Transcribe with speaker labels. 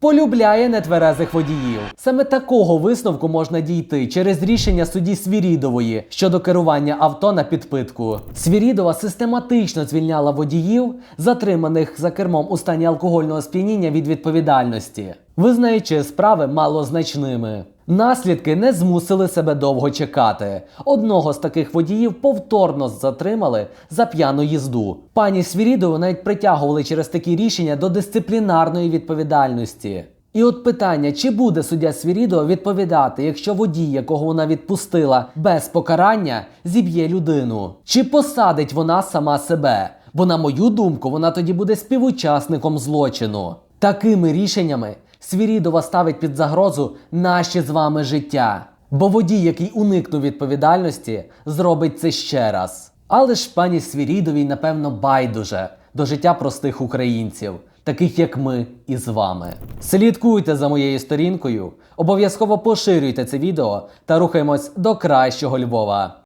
Speaker 1: Полюбляє нетверезих водіїв. Саме такого висновку можна дійти через рішення судді Свірідової щодо керування авто на підпитку. Свірідова систематично звільняла водіїв, затриманих за кермом у стані алкогольного сп'яніння від відповідальності, визнаючи справи малозначними. Наслідки не змусили себе довго чекати. Одного з таких водіїв повторно затримали за п'яну їзду. Пані Свірідову навіть притягували через такі рішення до дисциплінарної відповідальності. І от питання, чи буде суддя Свірідова відповідати, якщо водій, якого вона відпустила без покарання, зіб'є людину? Чи посадить вона сама себе? Бо, на мою думку, вона тоді буде співучасником злочину. Такими рішеннями Свірідова ставить під загрозу наші з вами життя. Бо водій, який уникнув відповідальності, зробить це ще раз. Але ж пані Свірідовій, напевно, байдуже до життя простих українців, таких як ми і з вами. Слідкуйте за моєю сторінкою, обов'язково поширюйте це відео та рухаємось до кращого Львова.